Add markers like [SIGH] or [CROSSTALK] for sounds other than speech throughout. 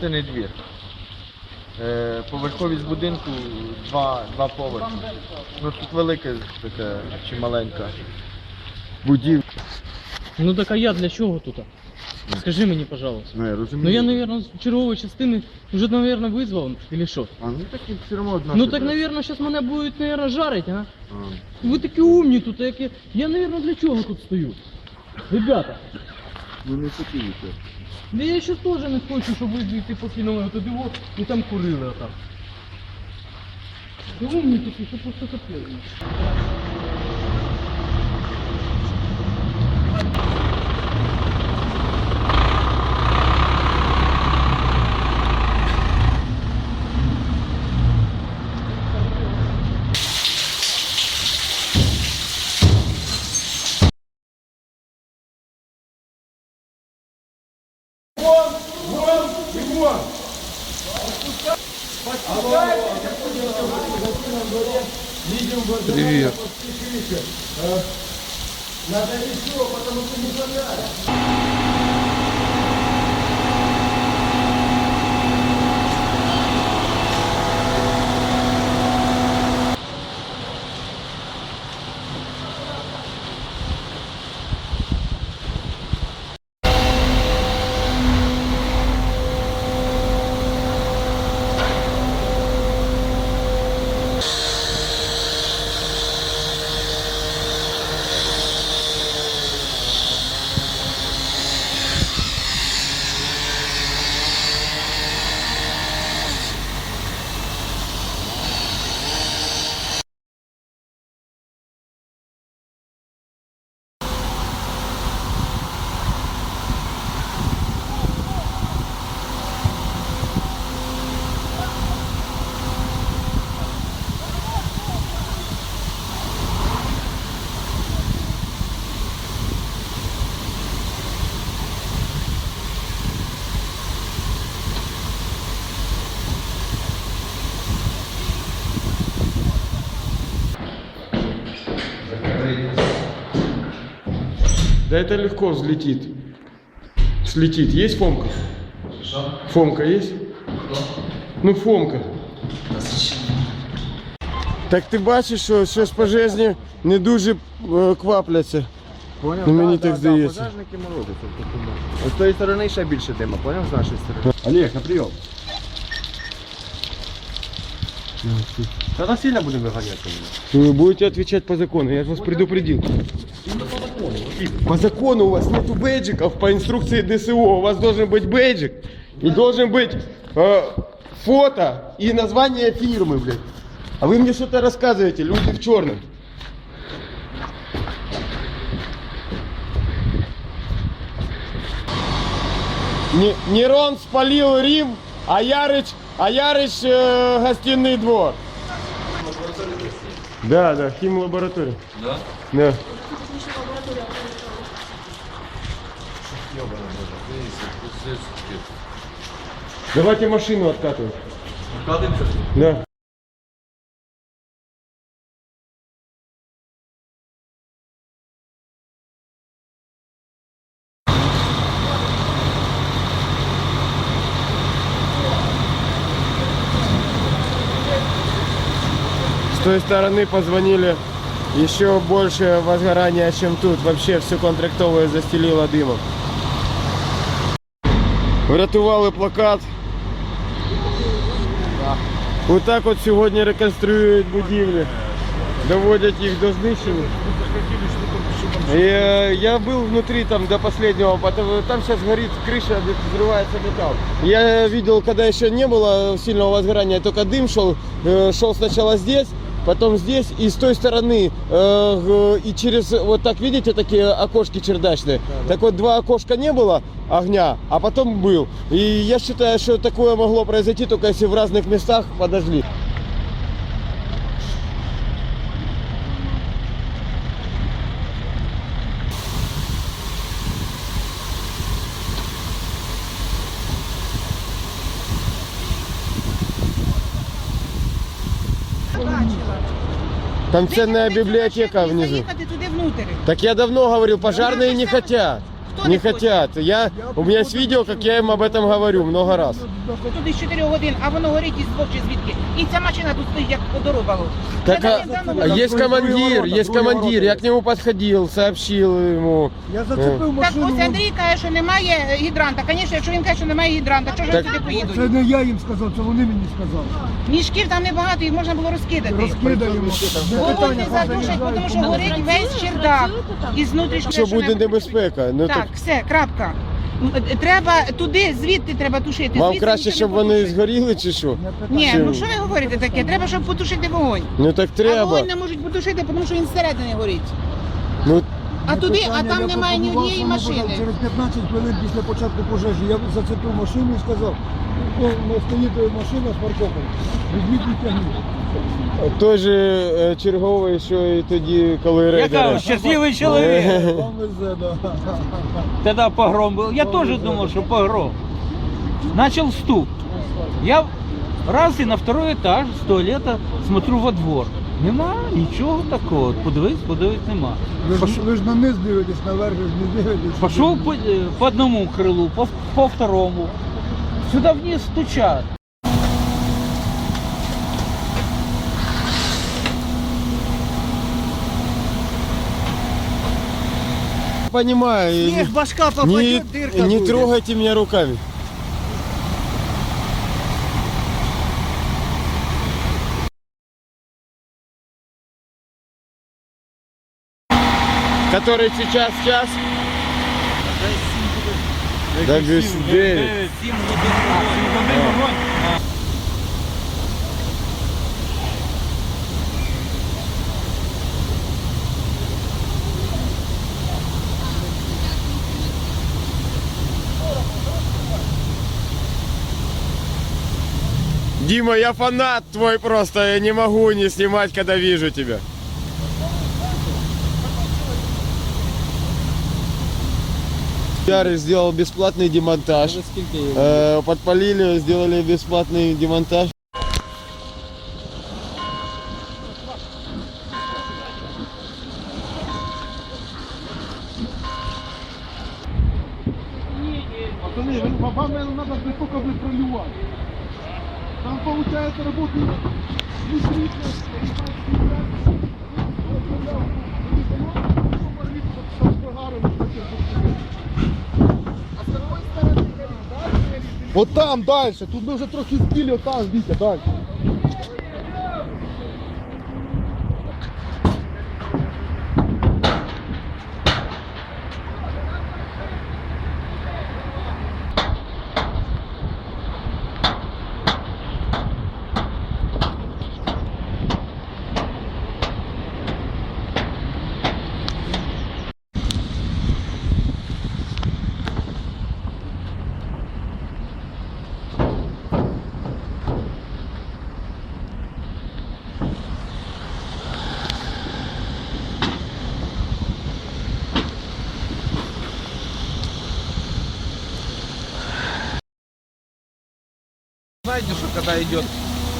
Це не двір. Поверховість будинку два, два поверхи. Ну тут велике таке чи маленька будівля. Ну так а я для чого тут? Скажи мені, пожалуйста. Ну я розумію. Ну я, наверное, з чергової частини вже, наверное, визвав, или що? А ну так і все одно одна. Ну так, наверное, зараз мене будуть, наверное, жарить, а? А. Ви такі умні тут, як я. Я, наверное, для чого тут стою? Ребята, Ну не хотіли це. да я ще теж не хочу, щоб ви звідти покинули туди во і там курили отак. Ви умні такі, що просто капець. Надо еще, потому что не задали. Да это легко взлетит. Слетит. Есть фомка? Фомка есть? Ну фомка. Так ти бачиш, що щось пожежні не дуже е, квапляться. Поняв? Ну, мені Да, так да, здається. Да, пожежники морозяться. З тої сторони ще більше дима, поняв? З нашої сторони. Олег, на прийом. Та сильно будемо виганяти. Вы будете отвечать по закону, я же вас предупредил. по закону у вас нету бейджиков, по инструкции ДСО у вас должен быть бейджик и должен быть э, фото и название фирмы, блядь. А вы мне что-то рассказываете, люди в черном. Не, Нерон спалил Рим, а Ярыч, а Ярыч э, гостиный двор. Да, да, химлаборатория. Да? Да. Давайте машину откатывать. Откатываемся? Да. С той стороны позвонили, еще больше возгорания, чем тут. Вообще все контрактовое застелило дымом. Врятували плакат. Отак от сьогодні реконструюють будівлі, доводять їх до знищення. И, э, я был внутри там до последнего, потом, там сейчас горит крыша, взрывается металл. Я видел, когда еще не было сильного возгорания, только дым шел, э, шел сначала здесь, потом здесь и с той стороны. э, И через, вот так видите, такие окошки чердачные. Так вот, два окошка не было огня, а потом был. И я считаю, что такое могло произойти только если в разных местах подожгли. Там ценная библиотека внизу. Заїхати туди внутрі. Так я давно говорил, пожарные не хотят. Ніхто Не хоче. хотят. Я, у меня есть видео, как я им об этом говорю много раз. Тут із 4 годин, а воно горить із двох чи звідки. І ця машина тут стоїть, як подорожало. Так, а, есть командир, есть командир. Я к нему подходил, сообщил ему. Я зацепив Так машину. ось Андрій каже, що немає гідранта. Звісно, якщо він каже, що немає гідранта, чого ж Так- вони сюди Це поїдуть? не я їм сказав, це вони мені сказали. Мішків там небагато, їх можна було розкидати. Розкидаємо. Вогонь питання, не задушать, тому що горить весь чердак із внутрішнього. Що буде небезпека. Ну так все, крапка. Е, Треба туди, звідти треба тушити. вам звідси краще, нічого щоб не вони згоріли чи що? Ні, Чи- ну що ви говорите таке? Треба, щоб потушити вогонь. Ну так А треба. вогонь не можуть потушити, тому що він зсередини горить. Ну А Не туди, а питання, там я немає ні побував однієї саме подав. машини. Через 15 хвилин після початку пожежі я зацепив машину і сказав, ну, ну, стоїть машина з парковкою, візьміть і тягніть. той же е, черговий, що і тоді, коли Я рейдери. кажу, счастливый человек. [LAUGHS] Вам везе, да. Тогда [LAUGHS] погром был. Я тоже думал, что погром. Начал стук. Я раз и на второй этаж с туалета смотрю во двор. Нема нічого такого. Подивись, подивись, нема. Ви ж, Пошел, ви ж на низ дивитесь, наверх ви ж не дивитесь. пошел по, э, по одному крылу, по, по второму. Сюда вниз стучат. Понимаю. и Снег, башка не, попадет, дырка не будет. трогайте меня руками. Который сейчас час? Да без девять. Дима, я фанат твой просто, я не могу не снимать, когда вижу тебя. Ярый сделал бесплатный демонтаж. Э, подпалили, сделали бесплатный демонтаж. Пацаны, вам, наверное, надо только бы проливать. Там получается работает Вот там дальше, тут ми вже трохи збили, там, Вітя, далі. Знаете, что когда идет,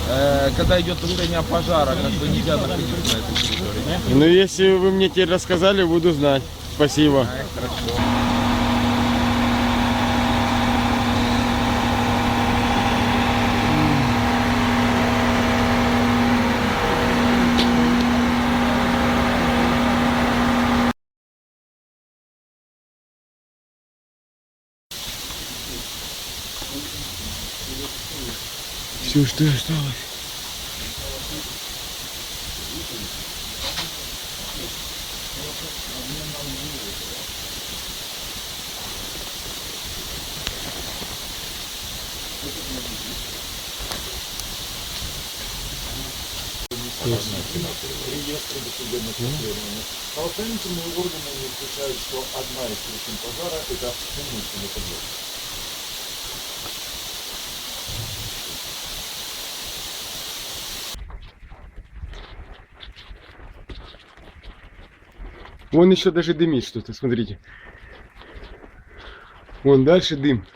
э, когда идет тушение пожара, как бы нельзя находиться на этой территории? Ну, если вы мне теперь рассказали, буду знать. Спасибо. Ай, хорошо. Все, что осталось. Правоохранительные органы не исключают, что одна из причин пожара – это умышленный поджог. Вон еще даже дымит что-то, смотрите. Вон дальше дым.